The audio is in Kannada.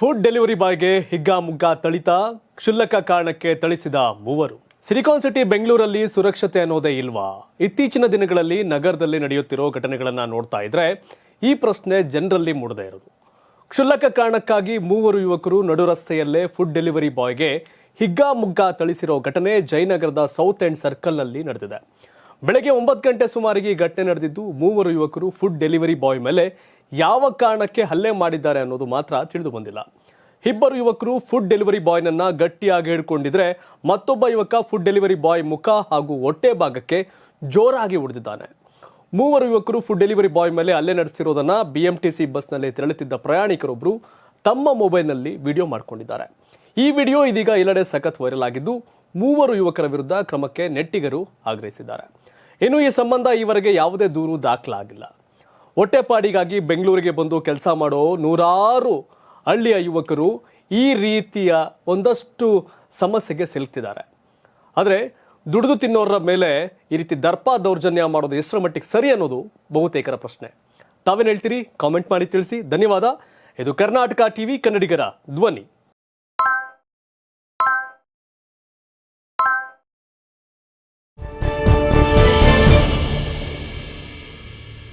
ಫುಡ್ ಡೆಲಿವರಿ ಬಾಯ್ಗೆ ಹಿಗ್ಗಾಮುಗ್ಗ ತಳಿತ ಕ್ಷುಲ್ಲಕ ಕಾರಣಕ್ಕೆ ಥಳಿಸಿದ ಮೂವರು. ಸಿಲಿಕಾನ್ ಸಿಟಿ ಬೆಂಗಳೂರಲ್ಲಿ ಸುರಕ್ಷತೆ ಅನ್ನೋದೇ ಇಲ್ವಾ? ಇತ್ತೀಚಿನ ದಿನಗಳಲ್ಲಿ ನಗರದಲ್ಲಿ ನಡೆಯುತ್ತಿರೋ ಘಟನೆಗಳನ್ನು ನೋಡ್ತಾ ಇದ್ರೆ ಈ ಪ್ರಶ್ನೆ ಜನರಲ್ಲಿ ಮೂಡದೇ ಇರೋದು. ಕ್ಷುಲ್ಲಕ ಕಾರಣಕ್ಕಾಗಿ ಮೂವರು ಯುವಕರು ನಡು ರಸ್ತೆಯಲ್ಲೇ ಫುಡ್ ಡೆಲಿವರಿ ಬಾಯ್ಗೆ ಹಿಗ್ಗಾಮುಗ್ಗ ಥಳಿಸಿರೋ ಘಟನೆ ಜಯನಗರದ ಸೌತ್ ಎಂಡ್ ಸರ್ಕಲ್ನಲ್ಲಿ ನಡೆದಿದೆ. ಬೆಳಗ್ಗೆ ಒಂಬತ್ತು ಗಂಟೆ ಸುಮಾರಿಗೆ ಈ ಘಟನೆ ನಡೆದಿದ್ದು, ಮೂವರು ಯುವಕರು ಫುಡ್ ಡೆಲಿವರಿ ಬಾಯ್ ಮೇಲೆ ಯಾವ ಕಾರಣಕ್ಕೆ ಹಲ್ಲೆ ಮಾಡಿದ್ದಾರೆ ಅನ್ನೋದು ಮಾತ್ರ ತಿಳಿದು ಬಂದಿಲ್ಲ. ಇಬ್ಬರು ಯುವಕರು ಫುಡ್ ಡೆಲಿವರಿ ಬಾಯ್ನನ್ನ ಗಟ್ಟಿಯಾಗಿ ಹಿಡ್ಕೊಂಡಿದ್ರೆ ಮತ್ತೊಬ್ಬ ಯುವಕ ಫುಡ್ ಡೆಲಿವರಿ ಬಾಯ್ ಮುಖ ಹಾಗೂ ಹೊಟ್ಟೆ ಭಾಗಕ್ಕೆ ಜೋರಾಗಿ ಹೊಡೆದಿದ್ದಾನೆ. ಮೂವರು ಯುವಕರು ಫುಡ್ ಡೆಲಿವರಿ ಬಾಯ್ ಮೇಲೆ ಹಲ್ಲೆ ನಡೆಸಿರೋದನ್ನ ಬಿಎಂಟಿಸಿ ಬಸ್ನಲ್ಲಿ ತೆರಳುತ್ತಿದ್ದ ಪ್ರಯಾಣಿಕರೊಬ್ಬರು ತಮ್ಮ ಮೊಬೈಲ್ನಲ್ಲಿ ವಿಡಿಯೋ ಮಾಡಿಕೊಂಡಿದ್ದಾರೆ. ಈ ವಿಡಿಯೋ ಇದೀಗ ಎಲ್ಲೆಡೆ ಸಖತ್ ವೈರಲ್ ಆಗಿದ್ದು ಮೂವರು ಯುವಕರ ವಿರುದ್ಧ ಕ್ರಮಕ್ಕೆ ನೆಟ್ಟಿಗರು ಆಗ್ರಹಿಸಿದ್ದಾರೆ. ಇನ್ನು ಈ ಸಂಬಂಧ ಈವರೆಗೆ ಯಾವುದೇ ದೂರು ದಾಖಲಾಗಿಲ್ಲ. ಹೊಟ್ಟೆಪಾಡಿಗಾಗಿ ಬೆಂಗಳೂರಿಗೆ ಬಂದು ಕೆಲಸ ಮಾಡೋ ನೂರಾರು ಹಳ್ಳಿಯ ಯುವಕರು ಈ ರೀತಿಯ ಒಂದಷ್ಟು ಸಮಸ್ಯೆಗೆ ಸಿಲುಕ್ತಿದ್ದಾರೆ. ಆದರೆ ದುಡಿದು ತಿನ್ನೋರ ಮೇಲೆ ಈ ರೀತಿ ದರ್ಪ ದೌರ್ಜನ್ಯ ಮಾಡೋದು ಎಷ್ಟರ ಮಟ್ಟಿಗೆ ಸರಿ ಅನ್ನೋದು ಬಹುತೇಕರ ಪ್ರಶ್ನೆ. ತಾವೇನು ಹೇಳ್ತೀರಿ? ಕಾಮೆಂಟ್ ಮಾಡಿ ತಿಳಿಸಿ. ಧನ್ಯವಾದ. ಇದು ಕರ್ನಾಟಕ ಟಿವಿ ಕನ್ನಡಿಗರ ಧ್ವನಿ.